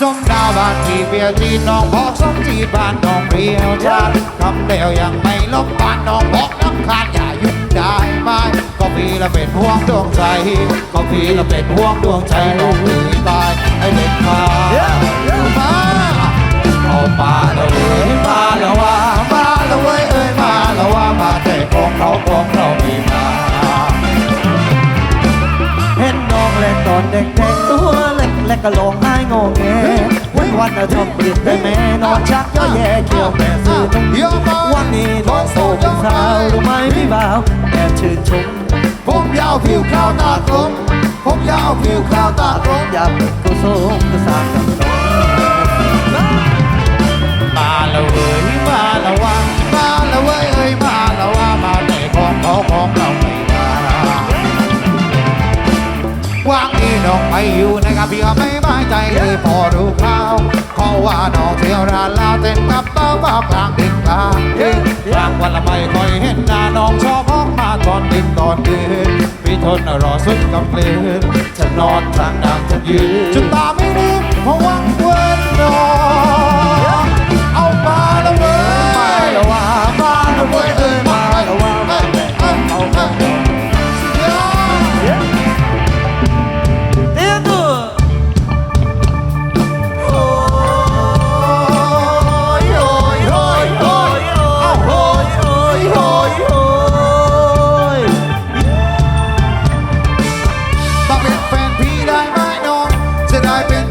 บ้านที่เบียร์จีนน้องบอกสมจีบ้านน้องเรียวจานคำเดียวยังไม่ลบบ้านน้องบอกน้ำคานอย่าหยุดได้ไหมก็พีละเป็นห่วงดวงใจก็พีละเป็นห่วงดวงใจน้องมีตายให้เด็ดขาดมาเอามาแล้วเว้ยมาแล้วว่ามาแล้วเว้ยเอ้ยมาแล้วว่ามาแต่ของเขาของเราไม่มาเห็นน้องเล่นตอนเด็กๆตัวเล็กและก็ร้องไห้งอแง วันวันๆชอบเปลี่ยนแต่แม่นอนชักย่อแย่เกี่ยวแม่ซื้อนุ่มวันนี้น้องโตเป็นสาวรู้ไหมพี่บ่าวแอบชื่นชมผมยาวผิวขาวตากลมผมยาวผิวขาวตากลมอยากเป็นกุศลกุศลกับน้อง ว่างอีน้องไปอยู่นะครับพี่ก็ไม่บ้าใจเลยพอรู้ข่าวเขาว่าน้องเที่ยวร้านลาวเต้นกับเต้าบ้ากลางดึกกลางดึกกลางวันละไม่ค่อยเห็นหน้าน้องชอบออกมาตอนดึกตอนดึกพี่ทนรอสุดกำลืนจะนอนทางนั่งจะยืนจนตา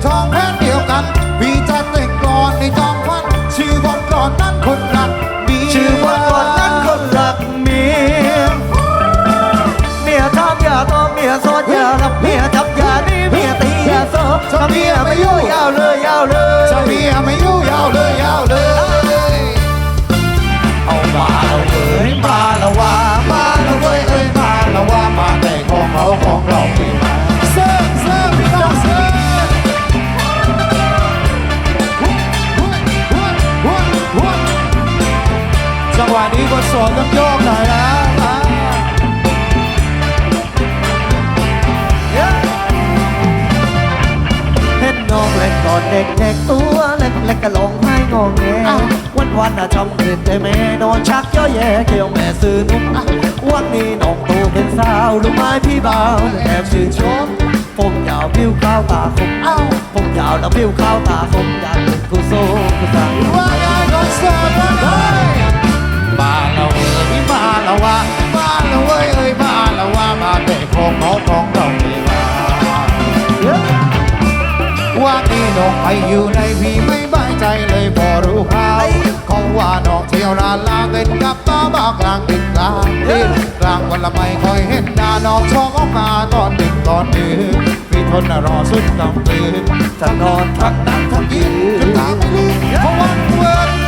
ทอง อนต้องโยกหน่อยนะมาเห็นน้องเล่นก่อนเด็กๆตัวเล็กๆก็ร้องไห้งอแงวันวันๆน่ะจำเด็นแต่แม่นอนชักย่อแย่เกี่ยวแม่ซื้อนุ่มวันนี้น้องโตเป็นสาวรู้ไหมพี่บ่าวแอบชื่นชมผมยาวผิวขาวตาคมเอ้าผมยาวแล้วผิวขาวตาคมอยาก น้องไปอยู่ในพี่ไม่บายใจเลยพอรู้ข่าวเขาว่าน้องเที่ยวร้านลาเงินกับตาบ้ากลางดึกกลางดึกกลางวันละไม่ค่อยเห็นหน้าน้องชอบออกมาตอนดึกตอนดึกพี่ทนรอสุดกำลืนจะนอนทั้งนั่งทั้งยืจนตาไม่ลืมเพราะวัน